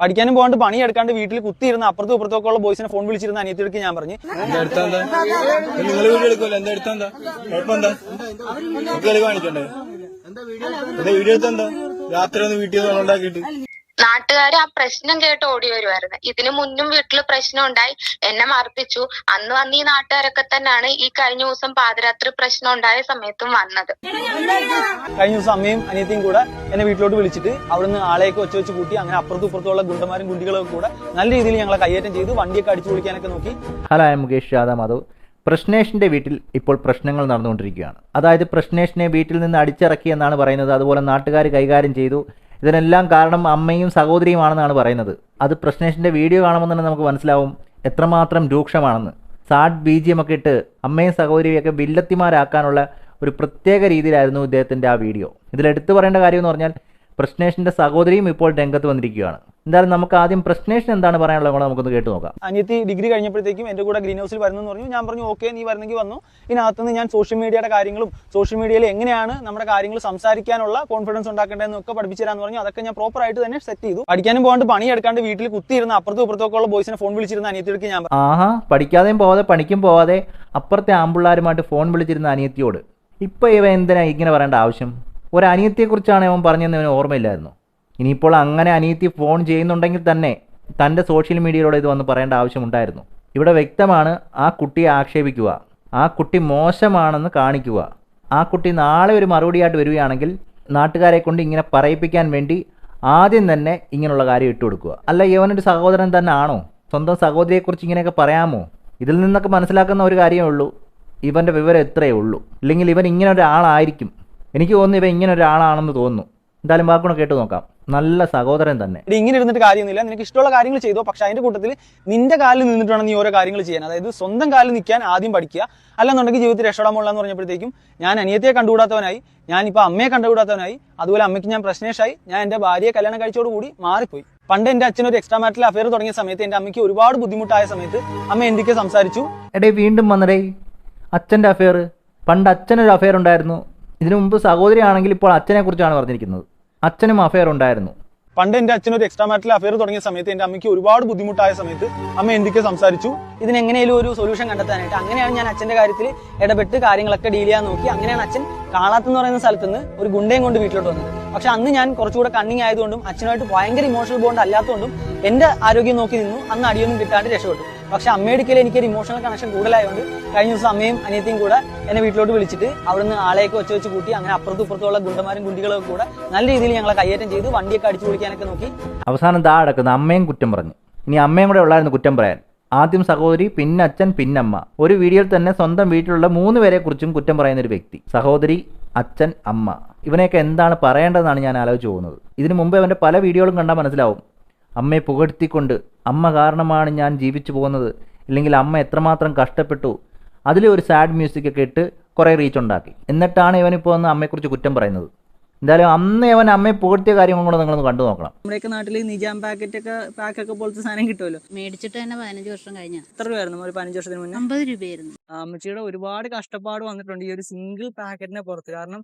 പഠിക്കാനും പോകാണ്ട് പണിയെടുക്കാണ്ട് വീട്ടിൽ കുത്തിയിരുന്ന അപ്പുറത്തും ഇപ്പുറത്തൊക്കെ ഉള്ള ബോയ്സിനെ ഫോൺ വിളിച്ചിരുന്ന അനിയത്തിയെടുക്ക് ഞാൻ പറഞ്ഞു. വീഡിയോ രാത്രി വീട്ടിൽ നിന്ന് ഉണ്ടാക്കിയിട്ട്. നാട്ടുകാർ ആ പ്രശ്നം കേട്ട് ഓടി വരുമായിരുന്നു ഇതിനു മുന്നും വീട്ടിൽ പ്രശ്നം ഉണ്ടായി എന്നെ മർദ്ദിച്ചു അന്ന് വന്ന് ഈ നാട്ടുകാരൊക്കെ തന്നെയാണ് ഈ കഴിഞ്ഞ ദിവസം പാതിരാത്രി പ്രശ്നം ഉണ്ടായ സമയത്തും വന്നത്. കഴിഞ്ഞ ദിവസം അമ്മയും അനിയത്തിയും കൂടെ എന്നെ വീട്ടിലോട്ട് വിളിച്ചിട്ട് അവിടുന്ന് ആളെയൊക്കെ വെച്ച് വെച്ച് കൂട്ടി അങ്ങനെ അപ്പുറത്തും ഇപ്പുറത്തുള്ള ഗുണ്ടമാരും ഗുണ്ടികളൊക്കെ കൂടെ നല്ല രീതിയിൽ ഞങ്ങളെ കൈയേറ്റം ചെയ്ത്. വണ്ടിയൊക്കെ അടിച്ചു പൊളിക്കാനൊക്കെ നോക്കി. ഹലോ മുകേഷ് യാദവ് മാധവ്. പ്രശ്നേഷിന്റെ വീട്ടിൽ ഇപ്പോൾ പ്രശ്നങ്ങൾ നടന്നുകൊണ്ടിരിക്കുകയാണ്. അതായത് പ്രശ്നേഷിനെ വീട്ടിൽ നിന്ന് അടിച്ചിറക്കി എന്നാണ് പറയുന്നത്. അതുപോലെ നാട്ടുകാർ കൈകാര്യം ചെയ്തു. ഇതിനെല്ലാം കാരണം അമ്മയും സഹോദരിയുമാണെന്നാണ് പറയുന്നത്. അത് പ്രശ്നേഷിന്റെ വീഡിയോ കാണുമ്പോൾ തന്നെ നമുക്ക് മനസ്സിലാവും എത്രമാത്രം രൂക്ഷമാണെന്ന്. സാഡ് ബി ജി എം ഒക്കെ ഇട്ട് അമ്മയും സഹോദരിയൊക്കെ വില്ലത്തിമാരാക്കാനുള്ള ഒരു പ്രത്യേക രീതിയിലായിരുന്നു ഇദ്ദേഹത്തിന്റെ ആ വീഡിയോ. ഇതിൽ എടുത്തു പറയേണ്ട കാര്യം എന്ന് പറഞ്ഞാൽ പ്രശ്നേഷിന്റെ സഹോദരിയും ഇപ്പോൾ രംഗത്ത് വന്നിരിക്കുകയാണ്. എന്തായാലും നമുക്ക് ആദ്യം പ്രശ്നേഷൻ എന്താണ് പറയാനുള്ളത് കൂടെ നമുക്കൊന്ന് കേട്ട് നോക്കാം. അനിയത്തി ഡിഗ്രി കഴിഞ്ഞപ്പോഴത്തേക്കും എന്റെ കൂടെ ഗ്രീൻ ഹൗസിൽ വരുന്നു പറഞ്ഞു. ഞാൻ പറഞ്ഞു ഓക്കെ നീ വരുന്നെങ്കിൽ വന്നു. ഇതിനകത്തുനിന്ന് ഞാൻ സോഷ്യൽ മീഡിയയുടെ കാര്യങ്ങളും സോഷ്യൽ മീഡിയയിൽ എങ്ങനെയാണ് നമ്മുടെ കാര്യങ്ങൾ സംസാരിക്കാനുള്ള കോൺഫിഡൻസ് ഉണ്ടാക്കേണ്ടതെന്നൊക്കെ പഠിപ്പിച്ചു തരാന്ന് പറഞ്ഞു. അതൊക്കെ ഞാൻ പ്രോപ്പർ ആയിട്ട് തന്നെ സെറ്റ് ചെയ്തു. പഠിക്കാനും പോകാണ്ട് പണിയെടുക്കാണ്ട് വീട്ടിൽ കുത്തിയിരുന്ന അപ്പുറത്തും ഇപ്പുറത്തൊക്കെ ഉള്ള ബോയ്സിനെ ഫോൺ വിളിച്ചിരുന്ന അനിയത്തിക്ക് ഞാൻ ആഹാ പഠിക്കാതെയും പോവാതെ പണിക്കും പോവാതെ അപ്പുറത്തെ ആമ്പിള്ളാരുമായിട്ട് ഫോൺ വിളിച്ചിരുന്ന അനിയത്തിയോട്. ഇപ്പൊ ഇവ എന്തിനാ ഇങ്ങനെ പറയേണ്ട ആവശ്യം? ഒരു അനിയത്തെക്കുറിച്ചാണ് അവൻ പറഞ്ഞതെന്ന് അവന് ഓർമ്മയില്ലായിരുന്നു. ഇനിയിപ്പോൾ അങ്ങനെ അനിയത്തി ഫോൺ ചെയ്യുന്നുണ്ടെങ്കിൽ തന്നെ തന്റെ സോഷ്യൽ മീഡിയയിലൂടെ ഇത് വന്ന് പറയേണ്ട ആവശ്യമുണ്ടായിരുന്നു. ഇവിടെ വ്യക്തമാണ് ആ കുട്ടിയെ ആക്ഷേപിക്കുക. ആ കുട്ടി മോശമാണെന്ന് കാണിക്കുക. ആ കുട്ടി നാളെ ഒരു മറുപടിയായിട്ട് വരികയാണെങ്കിൽ നാട്ടുകാരെ കൊണ്ട് ഇങ്ങനെ പറയിപ്പിക്കാൻ വേണ്ടി ആദ്യം തന്നെ ഇങ്ങനെയുള്ള കാര്യം ഇട്ട് കൊടുക്കുക. അല്ല ഇവനൊരു സഹോദരൻ തന്നെ ആണോ? സ്വന്തം സഹോദരിയെക്കുറിച്ച് ഇങ്ങനെയൊക്കെ പറയാമോ? ഇതിൽ നിന്നൊക്കെ മനസ്സിലാക്കുന്ന ഒരു കാര്യമേ ഉള്ളൂ. ഇവന്റെ വിവരം എത്രയേ ഉള്ളൂ. ഇല്ലെങ്കിൽ ഇവൻ ഇങ്ങനെ ഒരാളായിരിക്കും. എനിക്ക് തോന്നുന്നു ഇവൻ ഇങ്ങനെ ഒരാളാണെന്ന് തോന്നുന്നു. എന്തായാലും വാക്കുകൂടെ കേട്ട് നോക്കാം. നല്ല സഹോദരൻ തന്നെ. ഇങ്ങനെ ഇരുന്നിട്ട് കാര്യമൊന്നുമില്ല. നിനക്ക് ഇഷ്ടമുള്ള കാര്യങ്ങൾ ചെയ്തോ. പക്ഷെ അതിന്റെ കൂട്ടത്തിൽ നിന്റെ കാലിൽ നിന്നിട്ട് വേണം നീ ഓരോ കാര്യങ്ങൾ ചെയ്യാൻ. അതായത് സ്വന്തം കാലിൽ നിൽക്കാൻ ആദ്യം പഠിക്കുക. അല്ലെന്നുണ്ടെങ്കിൽ ജീവിതത്തിൽ രക്ഷപ്പെടാൻ എന്ന് പറഞ്ഞപ്പോഴത്തേക്കും ഞാൻ അനിയത്തെ കണ്ടുകൂടാത്തവനായി ഞാൻ ഇപ്പൊ അമ്മയെ കണ്ടുകൂടാത്തവനായി അതുപോലെ അമ്മയ്ക്ക് ഞാൻ പ്രശ്നേഷായി ഞാൻ എന്റെ ഭാര്യയെ കല്യാണം കഴിച്ചോടുകൂടി മാറിപ്പോയി. പണ്ട് എന്റെ അച്ഛൻ ഒരു എക്സ്ട്രാ മാറ്റൽ അഫയർ തുടങ്ങിയ സമയത്ത് എന്റെ അമ്മയ്ക്ക് ഒരുപാട് ബുദ്ധിമുട്ടായ സമയത്ത് അമ്മ എന്തൊക്കെ സംസാരിച്ചു. എടേ വീണ്ടും വന്നടേ. അച്ഛന്റെ അഫയർ പണ്ട് അച്ഛനൊരു അഫയർ ഉണ്ടായിരുന്നു. ഇതിനു മുമ്പ് സഹോദരിയാണെങ്കിൽ ഇപ്പോൾ അച്ഛനെ കുറിച്ചാണ് പറഞ്ഞിരിക്കുന്നത്. അച്ഛനും അഫയർ ഉണ്ടായിരുന്നു. പണ്ട് എന്റെ അച്ഛൻ ഒരു എക്സ്ട്രാ മാറ്റൽ അഫയർ തുടങ്ങിയ സമയത്ത് എന്റെ അമ്മയ്ക്ക് ഒരുപാട് ബുദ്ധിമുട്ടായ സമയത്ത് അമ്മ എന്തൊക്കെ സംസാരിച്ചു. ഇതിനെങ്ങനെയും ഒരു സൊല്യൂഷൻ കണ്ടെത്താനായിട്ട് അങ്ങനെയാണ് ഞാൻ അച്ഛന്റെ കാര്യത്തിൽ ഇടപെട്ട് കാര്യങ്ങളൊക്കെ ഡീൽ ചെയ്യാൻ നോക്കി. അങ്ങനെയാണ് അച്ഛൻ കാളാത്തെന്ന് പറയുന്ന സ്ഥലത്ത് നിന്ന് ഒരു ഗുണ്ടയും കൊണ്ട് വീട്ടിലോട്ട് വന്നത്. പക്ഷെ അന്ന് ഞാൻ കുറച്ചുകൂടെ കണ്ണിങ് ആയതുകൊണ്ടും അച്ഛനുമായിട്ട് ഭയങ്കര ഇമോഷണൽ ബോണ്ട് അല്ലാത്തതുകൊണ്ടും എന്റെ ആരോഗ്യം നോക്കി നിന്നു. അന്ന് അടിയൊന്നും കിട്ടാണ്ട് രക്ഷപ്പെട്ടു. പക്ഷെ അമ്മയുടെ എനിക്ക് ഒരു ഇമോഷണൽ കണക്ഷൻ കൂടുതലായതുകൊണ്ട് കഴിഞ്ഞ ദിവസം അമ്മയും അനിയത്തിയും കൂടെ എന്നെ വീട്ടിലോട്ട് വിളിച്ചിട്ട് അവിടുന്ന് ആളെയൊക്കെ വെച്ച് വെച്ച് കൂട്ടി അങ്ങനെ അപ്പുറത്തും ഇപ്പുറത്തുള്ള ഗുണ്ടമാരും ഗുണ്ടികളൊക്കെ കൂടെ നല്ല രീതിയിൽ ഞങ്ങളെ കയ്യേറ്റം ചെയ്ത് വണ്ടിയൊക്കെ അടിച്ചു പൊളിക്കാനൊക്കെ നോക്കി. അവസാനം ദാ അടക്കുന്ന അമ്മയും കുറ്റം പറഞ്ഞു. ഇനി അമ്മയും കൂടെ ഉള്ളായിരുന്നു കുറ്റം പറയാൻ. ആദ്യം സഹോദരി പിന്നെ അച്ഛൻ പിന്നമ്മ ഒരു വീഡിയോയിൽ തന്നെ സ്വന്തം വീട്ടിലുള്ള മൂന്ന് പേരെ കുറിച്ചും കുറ്റം പറയുന്ന ഒരു വ്യക്തി. സഹോദരി അച്ഛൻ അമ്മ. ഇവനെയൊക്കെ എന്താണ് പറയേണ്ടതെന്നാണ് ഞാൻ ആലോചിച്ച് പോകുന്നത്. ഇതിനു മുമ്പ് അവന്റെ പല വീഡിയോകളും കണ്ടാൽ മനസ്സിലാവും. അമ്മയെ പുകഴ്ത്തിക്കൊണ്ട് അമ്മ കാരണമാണ് ഞാൻ ജീവിച്ചു പോകുന്നത്. ഇല്ലെങ്കിൽ അമ്മ എത്രമാത്രം കഷ്ടപ്പെട്ടു. അതിലൊരു ഒരു സാഡ് മ്യൂസിക് ഒക്കെ ഇട്ട് കുറേ റീച്ച് ഉണ്ടാക്കി. എന്നിട്ടാണ് ഇവനിപ്പോൾ വന്ന് അമ്മയെക്കുറിച്ച് കുറ്റം പറയുന്നത്. എന്തായാലും അന്ന് അവൻ അമ്മയെ പുകഴ്ത്തിയ കാര്യങ്ങളും കൂടെ നിങ്ങളൊന്ന് കണ്ടു നോക്കണം. നമ്മുടെയൊക്കെ നാട്ടിൽ നിജാം പാക്കറ്റ് ഒക്കെ പാക്കൊക്കെ പോലത്തെ സാധനം കിട്ടുമല്ലോ? മേടിച്ചിട്ട് തന്നെ പതിനഞ്ച് വർഷം കഴിഞ്ഞ. എത്ര രൂപയായിരുന്നു ഒരു പതിനഞ്ച് വർഷത്തിന് മുന്നേ? അമ്പത് രൂപയായിരുന്നു. അമ്മച്ചിയുടെ ഒരുപാട് കഷ്ടപ്പാട് വന്നിട്ടുണ്ട് ഈ ഒരു സിംഗിൾ പാക്കറ്റിനെ പുറത്ത്. കാരണം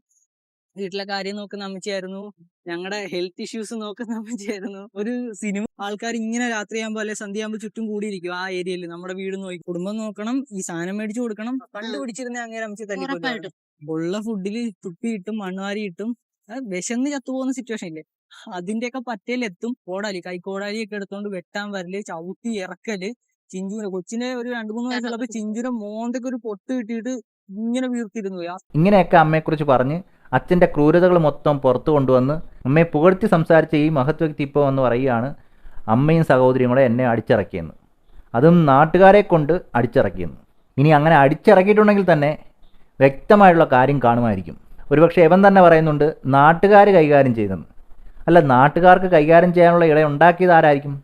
വീട്ടിലെ കാര്യം നോക്കുന്ന അമ്മച്ചിയായിരുന്നു ഞങ്ങളുടെ ഹെൽത്ത് ഇഷ്യൂസ് നോക്കുന്ന അമ്മച്ചിയായിരുന്നു. ഒരു സിനിമ ആൾക്കാർ ഇങ്ങനെ രാത്രിയാകുമ്പോൾ അല്ലെ സന്ധ്യയാകുമ്പോൾ ചുറ്റും കൂടിയിരിക്കും ആ ഏരിയയിൽ നമ്മുടെ വീട് നോക്കി. കുടുംബം നോക്കണം ഈ സാധനം മേടിച്ചു കൊടുക്കണം. കണ്ടുപിടിച്ചിരുന്ന അങ്ങനെ അമ്മച്ചി തന്നെ ഉള്ള ഫുഡിൽ തുപ്പിയിട്ടും മണ്ണുവാരി ഇട്ടും അത് വിശന്ന് ചത്തുപോകുന്ന സിറ്റുവേഷൻ ഇല്ലേ? അതിന്റെയൊക്കെ പറ്റയിലെത്തും കോടാലി കൈക്കോടാലി ഒക്കെ എടുത്തോണ്ട് വെട്ടാൻ വരൽ ചവിട്ടി ഇറക്കൽ ചിഞ്ചൂര കൊച്ചിനെ ഒരു രണ്ടു മൂന്ന് വയസ്സുള്ളപ്പോ ചിഞ്ചൂര മോന്തൊക്കെ ഒരു പൊട്ട് കിട്ടിയിട്ട് ഇങ്ങനെ വീർത്തിരുന്നു. ഇങ്ങനെയൊക്കെ അമ്മയെ ഇങ്ങനെയൊക്കെ അമ്മയെക്കുറിച്ച് പറഞ്ഞ് അച്ഛന്റെ ക്രൂരതകൾ മൊത്തം പുറത്തു കൊണ്ടുവന്ന് അമ്മയെ പുകഴ്ത്തി സംസാരിച്ച ഈ മഹത് വ്യക്തി ഇപ്പോൾ എന്ന് പറയുകയാണ് അമ്മയും സഹോദരിയും കൂടെ എന്നെ അടിച്ചിറക്കിയെന്ന്. അതും നാട്ടുകാരെ കൊണ്ട് അടിച്ചിറക്കിയെന്ന്. ഇനി അങ്ങനെ അടിച്ചിറക്കിയിട്ടുണ്ടെങ്കിൽ തന്നെ വ്യക്തമായിട്ടുള്ള കാര്യം കാണുമായിരിക്കും. ഒരുപക്ഷെ എവൻ തന്നെ പറയുന്നുണ്ട് നാട്ടുകാർ കൈകാര്യം ചെയ്തെന്ന്. അല്ല നാട്ടുകാർക്ക് കൈകാര്യം ചെയ്യാനുള്ള ഇട ഉണ്ടാക്കിയത് ആരായിരിക്കും?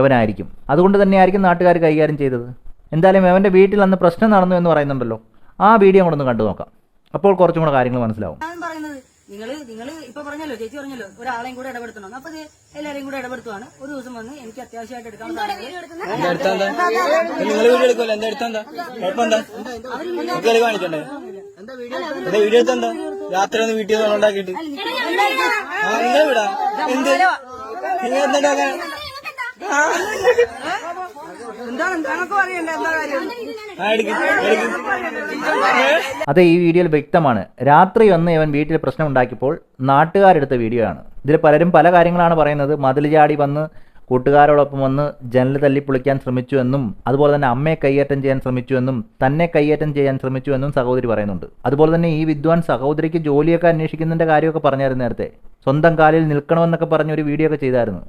എവനായിരിക്കും അതുകൊണ്ട് തന്നെയായിരിക്കും നാട്ടുകാർ കൈകാര്യം ചെയ്തത്. എന്തായാലും എവന്റെ വീട്ടിൽ അന്ന് പ്രശ്നം നടന്നു എന്ന് പറയുന്നുണ്ടല്ലോ. ആ വീഡിയോ കൂടെ ഒന്ന് കണ്ടു നോക്കാം അപ്പോൾ കുറച്ചും കൂടെ കാര്യങ്ങൾ മനസ്സിലാവും. നിങ്ങൾ നിങ്ങൾ ഇപ്പൊ പറഞ്ഞല്ലോ ചേച്ചി പറഞ്ഞല്ലോ ഒരാളെയും കൂടെ ഇടപെടുത്തണം. അപ്പൊ ദേ എല്ലാരെയും കൂടെ ഇടപെടുത്തുവാണ്. ഒരു ദിവസം വന്ന് എനിക്ക് അത്യാവശ്യമായിട്ട് എടുക്കാൻ നിങ്ങൾ വീഡിയോ എടുക്കുമല്ലോ എന്താ എടുത്താ കാണിക്കണ്ടേ? എന്താ വീഡിയോ എടുത്താ രാത്രി ഒന്ന് വീട്ടിൽ നിന്ന് ഉണ്ടാക്കിയിട്ട്. ആ എന്താ വിടാ എന്ത്? നിങ്ങൾ എന്താ? അത് ഈ വീഡിയോയിൽ വ്യക്തമാണ്. രാത്രി വന്ന് ഇവൻ വീട്ടിൽ പ്രശ്നം ഉണ്ടാക്കിയപ്പോൾ നാട്ടുകാരെടുത്ത വീഡിയോ ആണ്. ഇതിൽ പലരും പല കാര്യങ്ങളാണ് പറയുന്നത്. മതിൽ ചാടി വന്ന് കൂട്ടുകാരോടൊപ്പം വന്ന് ജനൽ തല്ലി പൊളിക്കാൻ ശ്രമിച്ചു എന്നും അതുപോലെ തന്നെ അമ്മയെ കൈയേറ്റം ചെയ്യാൻ ശ്രമിച്ചു എന്നും തന്നെ കൈയേറ്റം ചെയ്യാൻ ശ്രമിച്ചു എന്നും സഹോദരി പറയുന്നുണ്ട്. അതുപോലെ തന്നെ ഈ വിദ്വാൻ സഹോദരിക്ക് ജോലിയൊക്കെ അന്വേഷിക്കുന്നതിന്റെ കാര്യമൊക്കെ പറഞ്ഞായിരുന്നു നേരത്തെ. സ്വന്തം കാലിൽ നിൽക്കണമെന്നൊക്കെ പറഞ്ഞൊരു വീഡിയോ ഒക്കെ ചെയ്തായിരുന്നു.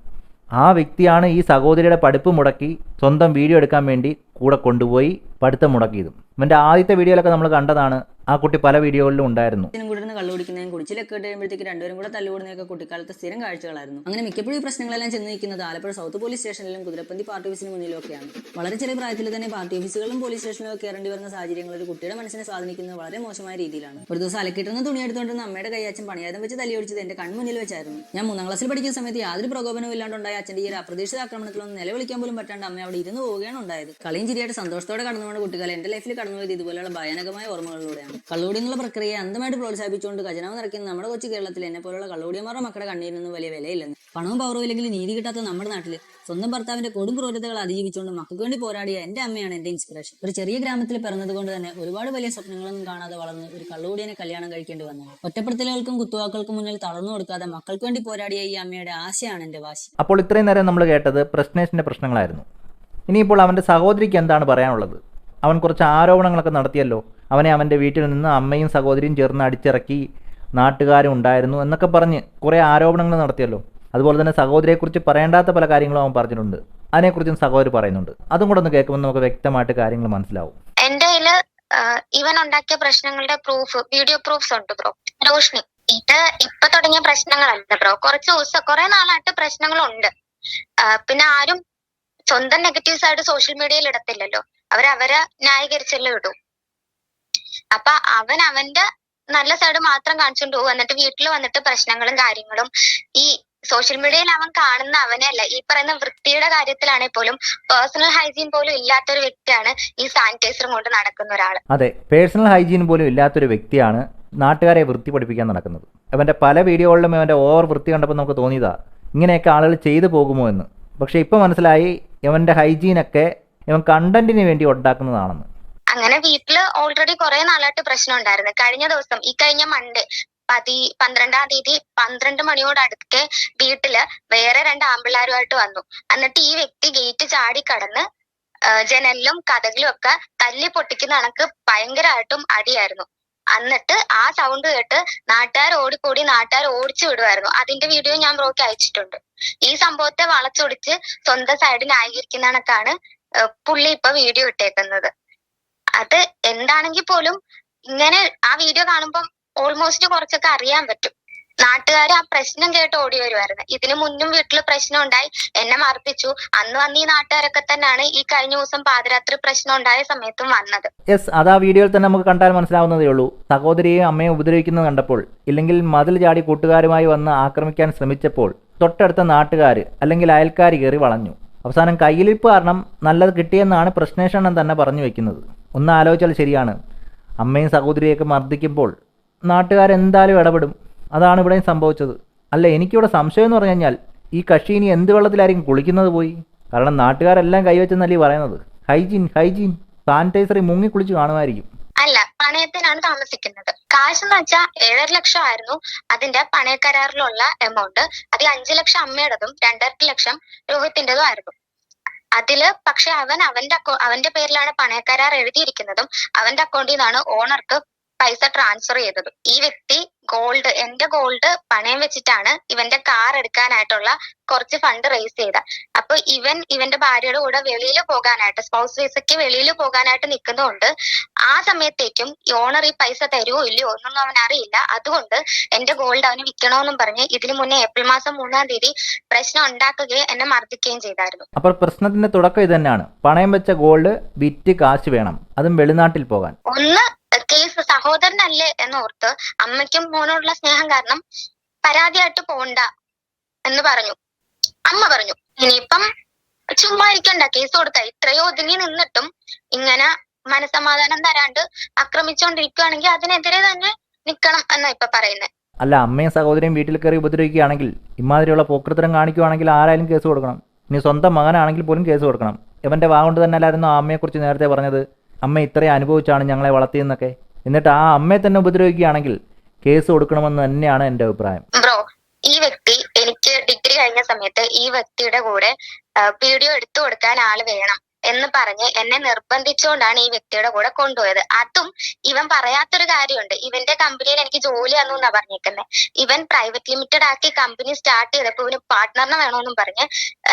ആ വ്യക്തിയാണ് ഈ സഹോദരിയുടെ പഠിപ്പ് മുടക്കി സ്വന്തം വീഡിയോ എടുക്കാൻ വേണ്ടി കൂടെ കൊണ്ടുപോയി പഠിത്തം മുടക്കിയതും. ഇവന്റെ ആദ്യത്തെ വീഡിയോയിലൊക്കെ നമ്മൾ കണ്ടതാണ്. ആ കുട്ടി പല വീഡിയോകളിലും ഉണ്ടായിരുന്നു. കൂടെ കള്ളു കുടിക്കുന്നതും കുടിച്ചിലൊക്കെ കഴിയുമ്പോഴത്തേക്ക് രണ്ടുപേരും കൂടെ തല്ലുകൂടുന്നതൊക്കെ കുട്ടിക്കാലത്ത് സ്ഥിരം കാഴ്ചകളായിരുന്നു. അങ്ങനെ മിക്കപ്പോഴും ഈ പ്രശ്നങ്ങളെല്ലാം ചെന്ന് നിൽക്കുന്നത് ആലപ്പുഴ സൗത്ത് പോലീസ് സ്റ്റേഷനിലും കുതിരപ്പന്തി പാർട്ടി ഓഫീസിന് മുന്നിലൊക്കെയാണ് വളരെ ചെറിയ പ്രായത്തിൽ തന്നെ പാർട്ടി ഓഫീസുകളും പോലീസ് സ്റ്റേഷനിലും കയറേണ്ടി വരുന്ന സാഹചര്യങ്ങൾ ഒരു കുട്ടിയുടെ മനസ്സിനെ സ്വാധീനിക്കുന്നത് വളരെ മോശമായ രീതിയിലാണ്. ഒരു ദിവസം അലക്കിട്ടുന്ന തുണി എടുത്തുകൊണ്ട് അമ്മയുടെ കൈയച്ചൻ പണിയാതം വെച്ച് തല്ലി ഓടിച്ചത് എന്റെ കൺമുന്നിൽ വെച്ചായിരുന്നു. ഞാൻ മൂന്നാം ക്ലാസ്സിൽ പഠിക്കുന്ന സമയത്ത് യാതൊരു പ്രകോപനവും ഇല്ലാണ്ടുണ്ടായ അച്ഛന്റെ ഈ അപ്രതീക്ഷിത ആക്രമണത്തിലൊന്നും നിലവിളിക്കാൻ പോലും പറ്റാണ്ട് അമ്മ അവിടെ ഇരുന്ന് പോവുകയാണ് ഉണ്ടായത്. കളിയും ചിരിയായിട്ട് സന്തോഷത്തോടെ കടന്നുപോകുന്ന കുട്ടികളെ എന്റെ ലൈഫിൽ കടന്നുപോയത് ഇതുപോലെയുള്ള ഭയാനകമായ ഓർമ്മകളിലൂടെയാണ്. കള്ളുകൂടി പ്രക്രിയ അന്ധമായിട്ട് പ്രോത്സാഹിപ്പിച്ചുകൊണ്ട് ഖജനാവ് നിറയ്ക്കുന്ന നമ്മുടെ കൊച്ചു കേരളത്തിൽ എന്നെ പോലുള്ള കള്ളുകൂടിയന്മാരുടെ മക്കളുടെ കണ്ണീരിനൊന്നും വലിയ വിലയില്ലെന്ന്. പണവും പവറും ഇല്ലെങ്കിൽ നീതി കിട്ടാത്ത നമ്മുടെ നാട്ടിൽ സ്വന്തം ഭർത്താവിന്റെ കൊടും ക്രൂരതകൾ അതിജീവിച്ചുകൊണ്ട് മക്കൾക്ക് വേണ്ടി പോരാടിയ എന്റെ അമ്മയാണ് എന്റെ ഇൻസ്പിറേഷൻ ഒരു ചെറിയ ഗ്രാമത്തിൽ പിറന്നതുകൊണ്ട് തന്നെ ഒരുപാട് വലിയ സ്വപ്നങ്ങളൊന്നും കാണാതെ വളർന്ന് ഒരു കള്ളുകൂടിയനെ കല്യാണം കഴിക്കേണ്ടി വന്നു ഒറ്റപ്പെടുത്തലുകൾക്കും കുത്തുവാക്കൾക്കും മുന്നിൽ തളർന്നു കൊടുക്കാതെ മക്കൾക്ക് വേണ്ടി പോരാടിയ ഈ അമ്മയുടെ ആശയാണ് എന്റെ വാശി. അപ്പോൾ ഇത്രയും നേരം നമ്മൾ കേട്ടത് പ്രശ്നേഷിന്റെ പ്രശ്നങ്ങളായിരുന്നു. ഇനിയിപ്പോൾ അവന്റെ സഹോദരിക്ക് എന്താണ് പറയാനുള്ളത്? അവൻ കുറച്ച് ആരോപണങ്ങളൊക്കെ നടത്തിയല്ലോ. അവനെ അവന്റെ വീട്ടിൽ നിന്ന് അമ്മയും സഹോദരിയും ചേർന്ന് അടിച്ചിറക്കി നാട്ടുകാരും ഉണ്ടായിരുന്നു എന്നൊക്കെ പറഞ്ഞ് കുറേ ആരോപണങ്ങൾ നടത്തിയല്ലോ. അതുപോലെ തന്നെ സഹോദരിയെക്കുറിച്ച് പറയേണ്ടാത്ത പല കാര്യങ്ങളും അവൻ പറഞ്ഞിട്ടുണ്ട്. അതിനെക്കുറിച്ചും സഹോദരി പറയുന്നുണ്ട്. അതും കൂടെ ഒന്ന് കേൾക്കുമ്പോൾ നമുക്ക് വ്യക്തമായിട്ട് കാര്യങ്ങൾ മനസ്സിലാവും. എന്റെ കയ്യിൽ ഇവൻ ഉണ്ടാക്കിയ പ്രശ്നങ്ങളുടെ പ്രൂഫ് വീഡിയോ പ്രൂഫ്സ് ഉണ്ട് ബ്രോ റോഷ്നി ഇത് ഇപ്പൊ തുടങ്ങിയ പ്രശ്നങ്ങളല്ല ബ്രോ കുറച്ച് ദിവസം കുറെ നാളായിട്ട് പ്രശ്നങ്ങളുണ്ട്. പിന്നെ ആരും സ്വന്തം നെഗറ്റീവ്സ് ആയിട്ട് സോഷ്യൽ മീഡിയയിൽ ഇടത്തില്ലല്ലോ. അവരവരെ ന്യായീകരിച്ചല്ലേ ഇടൂ. അപ്പൊ അവൻ അവന്റെ നല്ല സൈഡ് മാത്രം കാണിച്ചുകൊണ്ട് പോകും എന്നിട്ട് വീട്ടിൽ വന്നിട്ട് പ്രശ്നങ്ങളും കാര്യങ്ങളും ഈ സോഷ്യൽ മീഡിയയിൽ അവൻ കാണുന്ന അവനല്ല ഈ പറയുന്ന വൃത്തിയുടെ കാര്യത്തിലാണെങ്കിൽ പോലും പേഴ്സണൽ ഹൈജീൻ പോലും ഇല്ലാത്ത ഒരു വ്യക്തിയാണ് ഈ സാനിറ്റൈസർ കൊണ്ട് നടക്കുന്ന ഒരാൾ അതെ പേഴ്സണൽ ഹൈജീൻ പോലും ഇല്ലാത്തൊരു വ്യക്തിയാണ് നാട്ടുകാരെ വൃത്തി പഠിപ്പിക്കാൻ നടക്കുന്നത്. അവന്റെ പല വീഡിയോകളിലും അവന്റെ ഓവർ വൃത്തി കണ്ടപ്പോൾ നമുക്ക് തോന്നിയതാ ഇങ്ങനെയൊക്കെ ആളുകൾ ചെയ്തു പോകുമോ എന്ന്. പക്ഷേ ഇപ്പൊ മനസ്സിലായി ഇവന്റെ ഹൈജീനൊക്കെ ഇവൻ കണ്ടന്റിന് വേണ്ടി ഉണ്ടാക്കുന്നതാണെന്ന് അങ്ങനെ വീട്ടിൽ ഓൾറെഡി കുറെ നാളായിട്ട് പ്രശ്നം ഉണ്ടായിരുന്നു കഴിഞ്ഞ ദിവസം ഈ കഴിഞ്ഞ മൺഡേ പതി പന്ത്രണ്ടാം തീയതി പന്ത്രണ്ട് മണിയോട് അടുത്ത് വീട്ടിൽ വേറെ രണ്ട് ആമ്പിള്ളാരുമായിട്ട് വന്നു. എന്നിട്ട് ഈ വ്യക്തി ഗേറ്റ് ചാടി കടന്ന് ജനലിലും കഥകളും ഒക്കെ തല്ലി പൊട്ടിക്കുന്ന കണക്ക് ഭയങ്കരമായിട്ടും അടിയായിരുന്നു. എന്നിട്ട് ആ സൗണ്ട് കേട്ട് നാട്ടുകാർ ഓടിക്കൂടി നാട്ടുകാർ ഓടിച്ചു വിടുമായിരുന്നു അതിന്റെ വീഡിയോ ഞാൻ ബ്രോക്ക് അയച്ചിട്ടുണ്ട്. ഈ സംഭവത്തെ വളച്ചൊടിച്ച് സ്വന്തം സൈഡ് ന്യായീകരിക്കുന്ന കണക്കാണ് പുള്ളി ഇപ്പൊ വീഡിയോ ഇട്ടേക്കുന്നത്. അത് എന്താണെങ്കിൽ പോലും ഇങ്ങനെ ആ വീഡിയോ കാണുമ്പോൾ ഓൾമോസ്റ്റ് കുറച്ചൊക്കെ അറിയാൻ പറ്റും. നാട്ടുകാർ ആ പ്രശ്നം കേട്ട് ഓടി വരുമായിരുന്നു ഇതിനു മുന്നും വീട്ടിൽ പ്രശ്നം ഉണ്ടായി. എന്നെ മർദ്ദിച്ചു അന്ന് വന്ന് ഈ നാട്ടുകാരൊക്കെ തന്നെയാണ് ഈ കഴിഞ്ഞ ദിവസം പാതിരാത്രി പ്രശ്നം ഉണ്ടായ സമയത്തും വന്നത്. യെസ് അത് ആ വീഡിയോയിൽ തന്നെ നമുക്ക് കണ്ടാൽ മനസ്സിലാവുന്നതേ ഉള്ളൂ. സഹോദരിയെ അമ്മയെ ഉപദ്രവിക്കുന്നത് കണ്ടപ്പോൾ ഇല്ലെങ്കിൽ മതിൽ ചാടി കൂട്ടുകാരുമായി വന്ന് ആക്രമിക്കാൻ ശ്രമിച്ചപ്പോൾ തൊട്ടടുത്ത നാട്ടുകാർ അല്ലെങ്കിൽ അയൽക്കാർ കയറി വളഞ്ഞു. അവസാനം കയ്യിലിപ്പ് കാരണം നല്ലത് കിട്ടിയെന്നാണ് പ്രശ്നേഷണം തന്നെ പറഞ്ഞു വെക്കുന്നത്. ഒന്ന് ആലോചിച്ചാൽ ശരിയാണ്. അമ്മയും സഹോദരിയൊക്കെ മർദ്ദിക്കുമ്പോൾ നാട്ടുകാരെന്തായാലും ഇടപെടും. അതാണ് ഇവിടെയും സംഭവിച്ചത്. അല്ല എനിക്കിവിടെ സംശയം എന്ന് പറഞ്ഞു കഴിഞ്ഞാൽ ഈ കക്ഷി ഇനി എന്ത് വെള്ളത്തിലായിരിക്കും കുളിക്കുന്നത് പോയി? കാരണം നാട്ടുകാരെല്ലാം കൈവച്ചെന്നല്ലേ പറയുന്നത്. ഹൈജീൻ ഹൈജീൻ സാനിറ്റൈസറി മുങ്ങി കുളിച്ച് കാണുമായിരിക്കും. അല്ല പണയത്തിനാണ് താമസിക്കുന്നത്. കാശ് എന്ന് വെച്ചാൽ ഏഴര ലക്ഷം ആയിരുന്നു. അതിന്റെ പണയക്കരാറിലുള്ള എമൗണ്ട് അതിൽ അഞ്ചു ലക്ഷം അമ്മയുടേതും രണ്ടര ലക്ഷം രോഹിത്തിന്റേതും ആയിരുന്നു. അതിൽ പക്ഷെ അവൻ അവന്റെ അവന്റെ പേരിലാണ് പണയക്കരാർ എഴുതിയിരിക്കുന്നതും. അവന്റെ അക്കൗണ്ടിൽ നിന്നാണ് ഓണർക്ക് പൈസ ട്രാൻസ്ഫർ ചെയ്തത്. ഈ വ്യക്തി ഗോൾഡ് എന്റെ ഗോൾഡ് പണയം വെച്ചിട്ടാണ് ഇവന്റെ കാർ എടുക്കാനായിട്ടുള്ള കുറച്ച് ഫണ്ട് റേസ് ചെയ്ത അപ്പൊ ഇവൻ ഇവന്റെ ഭാര്യയുടെ കൂടെ വെളിയിൽ പോകാനായിട്ട് സ്പൗസ് വിസയ്ക്ക് വെളിയിൽ പോകാനായിട്ട് നിൽക്കുന്നതുകൊണ്ട് ആ സമയത്തേക്കും ഓണർ ഈ പൈസ തരുമോ ഇല്ലയോ ഒന്നും അവൻ അറിയില്ല. അതുകൊണ്ട് എന്റെ ഗോൾഡ് അവന് വിൽക്കണമെന്നും പറഞ്ഞ് ഇതിനു മുന്നേ ഏപ്രിൽ മാസം മൂന്നാം തീയതി പ്രശ്നം ഉണ്ടാക്കുകയും എന്നെ മർദ്ദിക്കുകയും ചെയ്തായിരുന്നു. അപ്പോൾ പ്രശ്നത്തിന്റെ തുടക്കം ഇത് തന്നെയാണ് പണയം വെച്ച ഗോൾഡ് വിറ്റ് കാശ് വേണം. അതും വെളിനാട്ടിൽ പോകാൻ. ഒന്ന് കേസ് സഹോദരനല്ലേ എന്നോർത്ത് അമ്മയ്ക്കും മോനോടുള്ള സ്നേഹം കാരണം പരാതിയായിട്ട് പോണ്ട എന്ന് പറഞ്ഞു. അമ്മ പറഞ്ഞു ഇനിയിപ്പം ചുമ്മാ ഇരിക്കണ്ട കേസ് കൊടുത്ത ഇത്രയോ ഒതുങ്ങി നിന്നിട്ടും ഇങ്ങനെ മനസമാധാനം തരാണ്ട് ആക്രമിച്ചുകൊണ്ടിരിക്കുകയാണെങ്കിൽ അതിനെതിരെ തന്നെ നിൽക്കണം എന്നാ ഇപ്പൊ പറയുന്നത് അല്ല അമ്മയും സഹോദരിയും വീട്ടിൽ കയറി ഉപദ്രവിക്കുകയാണെങ്കിൽ ഇമാതിരിയുള്ള പോക്കൃത്തരം കാണിക്കുകയാണെങ്കിൽ ആരായാലും കേസ് കൊടുക്കണം. ഇനി സ്വന്തം മകനാണെങ്കിൽ പോലും കേസ് കൊടുക്കണം. ഇവന്റെ വാ കൊണ്ട് തന്നെ അല്ലായിരുന്നു ആ അമ്മയെക്കുറിച്ച് നേരത്തെ പറഞ്ഞത്? അമ്മ ഇത്രയും അനുഭവിച്ചാണ് ഞങ്ങളെ വളർത്തിയെന്നൊക്കെ. എന്നിട്ട് ആ അമ്മയെ തന്നെ ഉപദ്രവിക്കുകയാണെങ്കിൽ കേസ് കൊടുക്കണമെന്ന് തന്നെയാണ് എന്റെ അഭിപ്രായം. ബ്രോ ഈ വ്യക്തി എനിക്ക് ഡിഗ്രി കഴിഞ്ഞ സമയത്ത് ഈ വ്യക്തിയുടെ കൂടെ വീഡിയോ എടുത്തു കൊടുക്കാൻ ആൾ വേണം. എന്ന് പറഞ്ഞ് എന്നെ നിർബന്ധിച്ചുകൊണ്ടാണ് ഈ വ്യക്തിയുടെ കൂടെ കൊണ്ടുപോയത്. അതും ഇവൻ പറയാത്തൊരു കാര്യമുണ്ട്. ഇവന്റെ കമ്പനിയിൽ എനിക്ക് ജോലി തന്നു എന്നാ പറഞ്ഞേക്കുന്നത് ഇവൻ പ്രൈവറ്റ് ലിമിറ്റഡ് ആക്കി കമ്പനി സ്റ്റാർട്ട് ചെയ്തപ്പോ ഇവന് പാർട്ട്ണറിനെ വേണമെന്നും പറഞ്ഞ്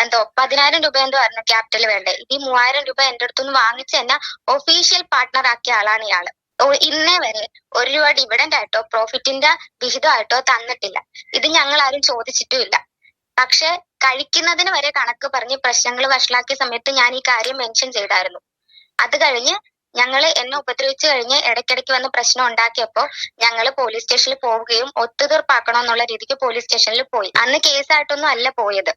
എന്തോ പതിനായിരം രൂപ എന്തോ ആയിരുന്നു ക്യാപിറ്റൽ വേണ്ടേ. ഈ മൂവായിരം രൂപ എന്റെ അടുത്തുനിന്ന് വാങ്ങിച്ച് എന്നെ ഒഫീഷ്യൽ പാർട്ട്ണർ ആക്കിയ ആളാണ് ഇയാൾ. ഇന്നേ വരെ ഒരു രൂപ ഡിവിഡൻഡ് ആയിട്ടോ പ്രോഫിറ്റിന്റെ വിഹിതമായിട്ടോ തന്നിട്ടില്ല. ഇത് ഞങ്ങൾ ആരും ചോദിച്ചിട്ടുമില്ല. പക്ഷെ കഴിക്കുന്നതിന് വരെ കണക്ക് പറഞ്ഞ് പ്രശ്നങ്ങൾ വഷളാക്കിയ സമയത്ത് ഞാൻ ഈ കാര്യം മെൻഷൻ ചെയ്തായിരുന്നു. അത് കഴിഞ്ഞ് ഞങ്ങൾ എന്നെ ഉപദ്രവിച്ചു കഴിഞ്ഞ് ഇടയ്ക്കിടയ്ക്ക് വന്ന് പ്രശ്നം ഉണ്ടാക്കിയപ്പോൾ ഞങ്ങൾ പോലീസ് സ്റ്റേഷനിൽ പോവുകയും ഒത്തുതീർപ്പാക്കണം എന്നുള്ള രീതിക്ക് പോലീസ് സ്റ്റേഷനിൽ പോയി. അന്ന് കേസായിട്ടൊന്നും അല്ല പോയത്.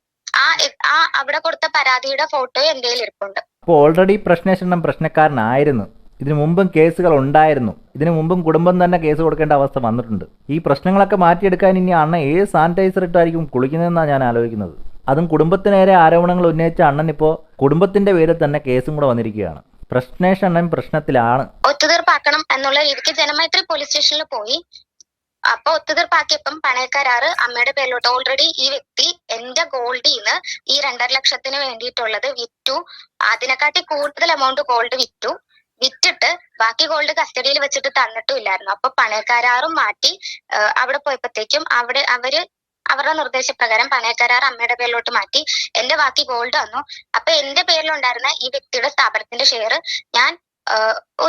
ആ ആ അവിടെ കൊടുത്ത പരാതിയുടെ ഫോട്ടോ കയ്യിൽ ഇരിപ്പുണ്ട്. അപ്പോൾ ഓൾറെഡി പ്രശ്നേഷണം പ്രശ്നക്കാരനായിരുന്നു. ഇതിനു മുമ്പും കേസുകൾ ഉണ്ടായിരുന്നു. ഇതിനു മുമ്പും കുടുംബം തന്നെ കേസ് കൊടുക്കേണ്ട അവസ്ഥ വന്നിട്ടുണ്ട്. ഈ പ്രശ്നങ്ങളൊക്കെ മാറ്റിയെടുക്കാൻ ഇനി അണ്ണ ഏത് സാനിറ്റൈസർ ഇട്ടായിരിക്കും കുളിക്കുന്നതെന്നാണ് ഞാൻ ആലോചിക്കുന്നത്. അതും കുടുംബത്തിനേരെ ആരോപണങ്ങൾ ഉന്നയിച്ച അണ്ണൻ ഇപ്പോ കുടുംബത്തിന്റെ പേരിൽ തന്നെ കേസും കൂടെ വന്നിരിക്കുകയാണ്. പ്രശ്നേഷ് അണ്ണൻ പ്രശ്നത്തിലാണ്. ഒത്തുതീർപ്പാക്കണം എന്നുള്ള രീതിക്ക് ജനമൈത്രി പോലീസ് സ്റ്റേഷനിൽ പോയി. അപ്പൊ ഒത്തുതീർപ്പാക്കിയപ്പം പണയക്കരാറ് അമ്മയുടെ പേരിലോട്ട് ഓൾറെഡി ഈ വ്യക്തി എന്റെ ഗോൾഡിന്ന് ഈ രണ്ടര ലക്ഷത്തിന് വേണ്ടിയിട്ടുള്ളത് വിറ്റു. അതിനെക്കാട്ടി കൂടുതൽ എമൗണ്ട് ഗോൾഡ് വിറ്റു. വിറ്റിട്ട് ബാക്കി ഗോൾഡ് കസ്റ്റഡിയിൽ വെച്ചിട്ട് തന്നിട്ടും ഇല്ലായിരുന്നു. അപ്പൊ പണയക്കാരാറും മാറ്റി അവിടെ പോയപ്പോഴത്തേക്കും അവിടെ അവർ അവരുടെ നിർദ്ദേശപ്രകാരം പണയക്കരാർ അമ്മയുടെ പേരിലോട്ട് മാറ്റി എന്റെ ബാക്കി ഗോൾഡ് വന്നു അപ്പൊ എന്റെ പേരിലുണ്ടായിരുന്ന ഈ വ്യക്തിയുടെ സ്ഥാപനത്തിന്റെ ഷെയർ ഞാൻ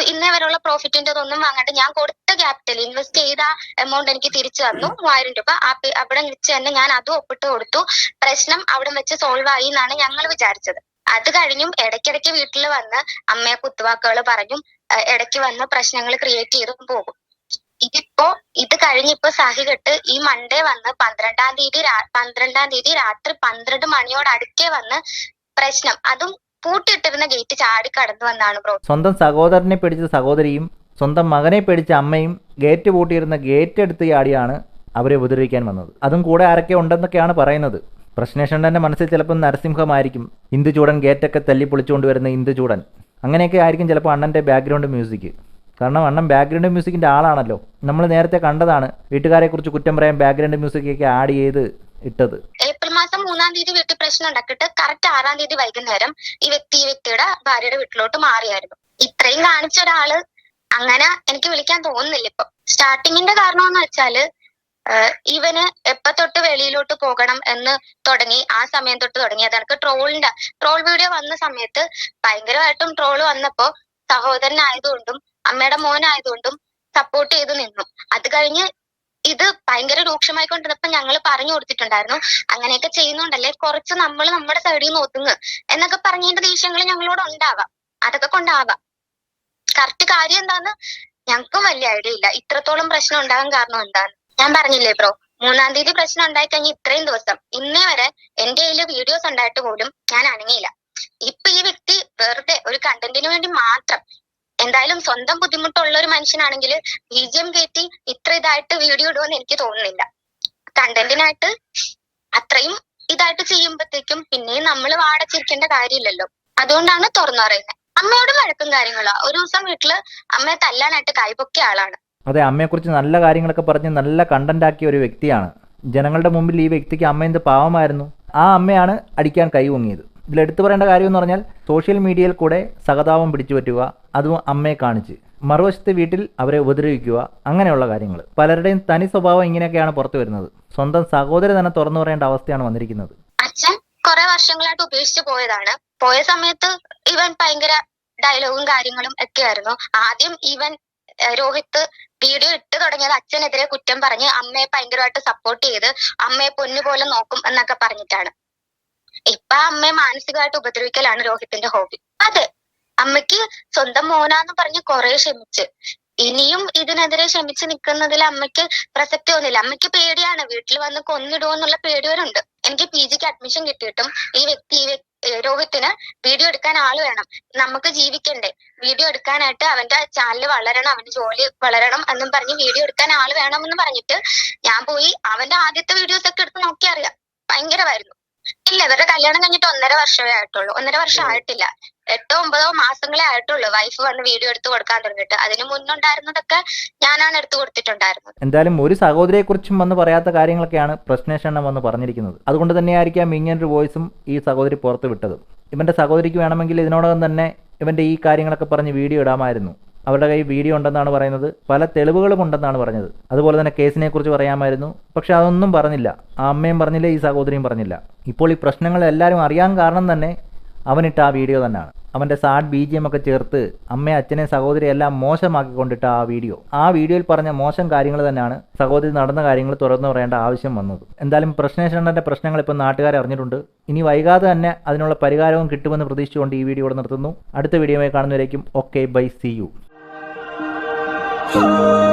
ഇന്നേ വരെയുള്ള പ്രോഫിറ്റിന്റെ ഒന്നും വാങ്ങാണ്ട് ഞാൻ കൊടുത്ത ക്യാപിറ്റൽ ഇൻവെസ്റ്റ് ചെയ്ത എമൗണ്ട് എനിക്ക് തിരിച്ചു തന്നു. മൂവായിരം രൂപ. അവിടെ വെച്ച് തന്നെ ഞാൻ അതും ഒപ്പിട്ട് കൊടുത്തു. പ്രശ്നം അവിടെ വെച്ച് സോൾവ് ആയി എന്നാണ് ഞങ്ങൾ വിചാരിച്ചത്. അത് കഴിഞ്ഞും ഇടയ്ക്കിടയ്ക്ക് വീട്ടിൽ വന്ന് അമ്മയെ കുത്തുവാക്കുകൾ പറഞ്ഞും ഇടയ്ക്ക് വന്ന് പ്രശ്നങ്ങൾ ക്രിയേറ്റ് ചെയ്തും പോകും. ഇതിപ്പോ ഇത് കഴിഞ്ഞിപ്പോ സഹികെട്ട് ഈ മൺഡേ വന്ന് പന്ത്രണ്ടാം തീയതി പന്ത്രണ്ടാം തീയതി രാത്രി പന്ത്രണ്ട് മണിയോട് അടുക്കേ വന്ന് പ്രശ്നം. അതും പൂട്ടിയിട്ടിരുന്ന ഗേറ്റ് ചാടി കടന്നു വന്നാണ് ബ്രോ സ്വന്തം സഹോദരനെ പിടിച്ച സഹോദരിയും സ്വന്തം മകനെ പിടിച്ച അമ്മയും ഗേറ്റ് പൂട്ടിയിരുന്ന ഗേറ്റ് എടുത്ത് ചാടിയാണ് അവരെ ഉപദ്രവിക്കാൻ വന്നത്. അതും കൂടെ ആരൊക്കെ ഉണ്ടെന്നൊക്കെയാണ് പറയുന്നത്. പ്രശ്നേഷണ്ടന്റെ മനസ്സിൽ ചിലപ്പോൾ നരസിംഹമായിരിക്കും. ഇന്ദുചൂടൻ ഗേറ്റൊക്കെ തല്ലി പൊളിച്ചുകൊണ്ട് വരുന്ന ഇന്ദുചൂടൻ. അങ്ങനെയൊക്കെ ആയിരിക്കും ചിലപ്പോൾ അണ്ണന്റെ ബാക്ക്ഗ്രൗണ്ട് മ്യൂസിക് കാരണം അണ്ണൻ ബാക്ക്ഗ്രൗണ്ട് മ്യൂസിക്കിന്റെ ആളാണല്ലോ. നമ്മൾ നേരത്തെ കണ്ടതാണ് വീട്ടുകാരെക്കുറിച്ച് കുറ്റം പറയാൻ ബാക്ക്ഗ്രൗണ്ട് മ്യൂസിക്കൊക്കെ ആഡ് ചെയ്ത് ഇട്ടത്. ഏപ്രിൽ മാസം മൂന്നാം തീയതി വീട്ടിൽ പ്രശ്നം ഉണ്ടാക്കിയിട്ട് കറക്റ്റ് ആറാം തീയതി വൈകുന്നേരം ഈ വ്യക്തി ഈ വ്യക്തിയുടെ ഭാര്യയുടെ വീട്ടിലോട്ട് മാറിയായിരുന്നു. ഇത്രയും കാണിച്ച ഒരാൾ അങ്ങനെ എനിക്ക് വിളിക്കാൻ തോന്നുന്നില്ല ഇപ്പൊ. സ്റ്റാർട്ടിങ്ങിന്റെ കാരണം എന്ന് വെച്ചാൽ ഇവന് എപ്പ തൊട്ട് വെളിയിലോട്ട് പോകണം എന്ന് തുടങ്ങി ആ സമയം തൊട്ട് തുടങ്ങി. അത് എനിക്ക് ട്രോളിന്റെ ട്രോൾ വീഡിയോ വന്ന സമയത്ത് ഭയങ്കരമായിട്ടും ട്രോൾ വന്നപ്പോ സഹോദരനായതുകൊണ്ടും അമ്മയുടെ മോനായതുകൊണ്ടും സപ്പോർട്ട് ചെയ്ത് നിന്നു. അത് കഴിഞ്ഞ് ഇത് ഭയങ്കര രൂക്ഷമായിക്കൊണ്ടിരുന്നപ്പോ ഞങ്ങൾ പറഞ്ഞു കൊടുത്തിട്ടുണ്ടായിരുന്നു അങ്ങനെയൊക്കെ ചെയ്യുന്നുണ്ടല്ലേ കുറച്ച് നമ്മൾ നമ്മുടെ സൈഡിൽ നിന്ന് ഒതുങ്ങ് എന്നൊക്കെ പറഞ്ഞതിന്റെ ദേഷ്യങ്ങൾ ഞങ്ങളോട് ഉണ്ടാവാം. അതൊക്കെ കൊണ്ടാവാം. കറക്റ്റ് കാര്യം എന്താന്ന് ഞങ്ങൾക്കും വലിയ ഐഡിയ ഇല്ല. ഇത്രത്തോളം പ്രശ്നം ഉണ്ടാകാൻ കാരണം എന്താണ്? ഞാൻ പറഞ്ഞില്ലേ ബ്രോ മൂന്നാം തീയതി പ്രശ്നം ഉണ്ടായി കഴിഞ്ഞ ഇത്രയും ദിവസം ഇന്നേ വരെ എന്റെ കയ്യിൽ വീഡിയോസ് ഉണ്ടായിട്ട് പോലും ഞാൻ അനങ്ങിയില്ല. ഇപ്പൊ ഈ വ്യക്തി വെറുതെ ഒരു കണ്ടന്റിന് വേണ്ടി മാത്രം എന്തായാലും സ്വന്തം ബുദ്ധിമുട്ടുള്ള ഒരു മനുഷ്യനാണെങ്കിൽ ബി ജി എം കയറ്റി ഇത്ര ഇതായിട്ട് വീഡിയോ ഇടുമെന്ന് എനിക്ക് തോന്നുന്നില്ല. കണ്ടന്റിനായിട്ട് അത്രയും ഇതായിട്ട് ചെയ്യുമ്പോഴത്തേക്കും പിന്നെയും നമ്മൾ വാടച്ചിരിക്കേണ്ട കാര്യമില്ലല്ലോ. അതുകൊണ്ടാണ് തുറന്നു പറയുന്നത് അമ്മയോട് വഴക്കും കാര്യങ്ങളാ. ഒരു ദിവസം വീട്ടിൽ അമ്മയെ തല്ലാനായിട്ട് കൈപൊക്കിയ ആളാണ്. അതെ അമ്മയെ കുറിച്ച് നല്ല കാര്യങ്ങളൊക്കെ പറഞ്ഞ് നല്ല കണ്ടന്റ് ആക്കിയ ഒരു വ്യക്തിയാണ്. ജനങ്ങളുടെ മുമ്പിൽ ഈ വ്യക്തിക്ക് അമ്മ എന്ത് പാവമായിരുന്നു? ആ അമ്മയാണ് അടിക്കാൻ കൈ പൊങ്ങിയത്. ഇതിൽ എടുത്തു പറയേണ്ട കാര്യം എന്ന് പറഞ്ഞാൽ സോഷ്യൽ മീഡിയയിൽ കൂടെ സഹതാപം പിടിച്ചു പറ്റുക അതും അമ്മയെ കാണിച്ച്. മറുവശത്തെ വീട്ടിൽ അവരെ ഉപദ്രവിക്കുക അങ്ങനെയുള്ള കാര്യങ്ങൾ. പലരുടെയും തനി സ്വഭാവം ഇങ്ങനെയൊക്കെയാണ് പുറത്തു വരുന്നത്. സ്വന്തം സഹോദരി തന്നെ തുറന്നു പറയേണ്ട അവസ്ഥയാണ് വന്നിരിക്കുന്നത്. അച്ഛൻ കുറെ വർഷങ്ങളായിട്ട് ഉപേക്ഷിച്ചു പോയതാണ്. പോയ സമയത്ത് ഇവൻ ഭയങ്കര ഡയലോഗും കാര്യങ്ങളും ഒക്കെ ആയിരുന്നു ആദ്യം ഇവൻ രോഹിത്ത് വീഡിയോ ഇട്ട് തുടങ്ങിയത് അച്ഛനെതിരെ കുറ്റം പറഞ്ഞ് അമ്മയെ ഭയങ്കരമായിട്ട് സപ്പോർട്ട് ചെയ്ത് അമ്മയെ പൊന്നു പോലെ നോക്കും എന്നൊക്കെ പറഞ്ഞിട്ടാണ്. ഇപ്പൊ അമ്മയെ മാനസികമായിട്ട് ഉപദ്രവിക്കലാണ് രോഹിത്തിന്റെ ഹോബി. അതെ അമ്മയ്ക്ക് സ്വന്തം മോനാന്ന് പറഞ്ഞ് കുറെ ക്ഷമിച്ച്. ഇനിയും ഇതിനെതിരെ ക്ഷമിച്ച് നിൽക്കുന്നതിൽ അമ്മയ്ക്ക് പ്രസക്തി ഒന്നുമില്ല അമ്മയ്ക്ക് പേടിയാണ് വീട്ടിൽ വന്ന് കൊന്നിടുമോ എന്നുള്ള പേടി വരുന്നുണ്ട് എനിക്ക് പി ജിക്ക് അഡ്മിഷൻ കിട്ടിയിട്ടും ഈ വ്യക്തി ഈ രോഹിത്തിന് വീഡിയോ എടുക്കാൻ ആൾ വേണം. നമുക്ക് ജീവിക്കണ്ടേ? വീഡിയോ എടുക്കാനായിട്ട് അവന്റെ ചാനൽ വളരണം അവന്റെ ജോലി വളരണം എന്നും പറഞ്ഞ് വീഡിയോ എടുക്കാൻ ആൾ എന്ന് പറഞ്ഞിട്ട് ഞാൻ പോയി അവന്റെ ആദ്യത്തെ വീഡിയോസ് ഒക്കെ എടുത്ത് നോക്കി അറിയാം ഭയങ്കരമായിരുന്നു. ഇല്ല ഇവരുടെ കല്യാണം കഴിഞ്ഞിട്ട് ഒന്നര വർഷമേ ആയിട്ടുള്ളൂ. ഒന്നര വർഷം ആയിട്ടില്ല. എട്ടോ ഒമ്പതോ മാസങ്ങളെ ആയിട്ടുള്ളൂ വൈഫ് വന്ന് വീഡിയോ എടുത്ത് കൊടുക്കാൻ തുടങ്ങിയിട്ട്. അതിന് മുന്നുണ്ടായിരുന്നതൊക്കെ ഞാനാണ് എടുത്തു കൊടുത്തിട്ടുണ്ടായിരുന്നത്. എന്തായാലും ഒരു സഹോദരിയെ കുറിച്ചും വന്ന് പറയാത്ത കാര്യങ്ങളൊക്കെയാണ് പ്രശ്നേഷണം വന്ന് പറഞ്ഞിരിക്കുന്നത്. അതുകൊണ്ട് തന്നെയായിരിക്കാം ഇങ്ങനൊരു വോയിസും ഈ സഹോദരി പുറത്ത് വിട്ടത്. ഇവന്റെ സഹോദരിക്ക് വേണമെങ്കിൽ ഇതിനോടകം തന്നെ ഇവന്റെ ഈ കാര്യങ്ങളൊക്കെ പറഞ്ഞ് വീഡിയോ ഇടാമായിരുന്നു. അവരുടെ കയ്യിൽ വീഡിയോ ഉണ്ടെന്നാണ് പറയുന്നത്. പല തെളിവുകളും ഉണ്ടെന്നാണ് പറഞ്ഞത്. അതുപോലെ തന്നെ കേസിനെ കുറിച്ച് പറയാമായിരുന്നു. പക്ഷെ അതൊന്നും പറഞ്ഞില്ല. ആ അമ്മയും പറഞ്ഞില്ല ഈ സഹോദരിയും പറഞ്ഞില്ല. ഇപ്പോൾ ഈ പ്രശ്നങ്ങൾ എല്ലാവരും അറിയാൻ കാരണം തന്നെ അവനിട്ട ആ വീഡിയോ തന്നെയാണ്. അവന്റെ സാഡ് ബി ജി എം ഒക്കെ ചേർത്ത് അമ്മയെ അച്ഛനെ സഹോദരി എല്ലാം മോശമാക്കിക്കൊണ്ടിട്ട ആ വീഡിയോ. ആ വീഡിയോയിൽ പറഞ്ഞ മോശം കാര്യങ്ങൾ തന്നെയാണ് സഹോദരി നടന്ന കാര്യങ്ങൾ തുറന്നു പറയേണ്ട ആവശ്യം വന്നത്. എന്തായാലും പ്രശ്നേഷണന്റെ പ്രശ്നങ്ങൾ ഇപ്പോൾ നാട്ടുകാർ അറിഞ്ഞിട്ടുണ്ട്. ഇനി വൈകാതെ തന്നെ അതിനുള്ള പരിഹാരവും കിട്ടുമെന്ന് പ്രതീക്ഷിച്ചുകൊണ്ട് ഈ വീഡിയോ ഇവിടെ നിർത്തുന്നു. അടുത്ത വീഡിയോയിൽ കാണുന്നവരേക്കും okay bye see you. Oh.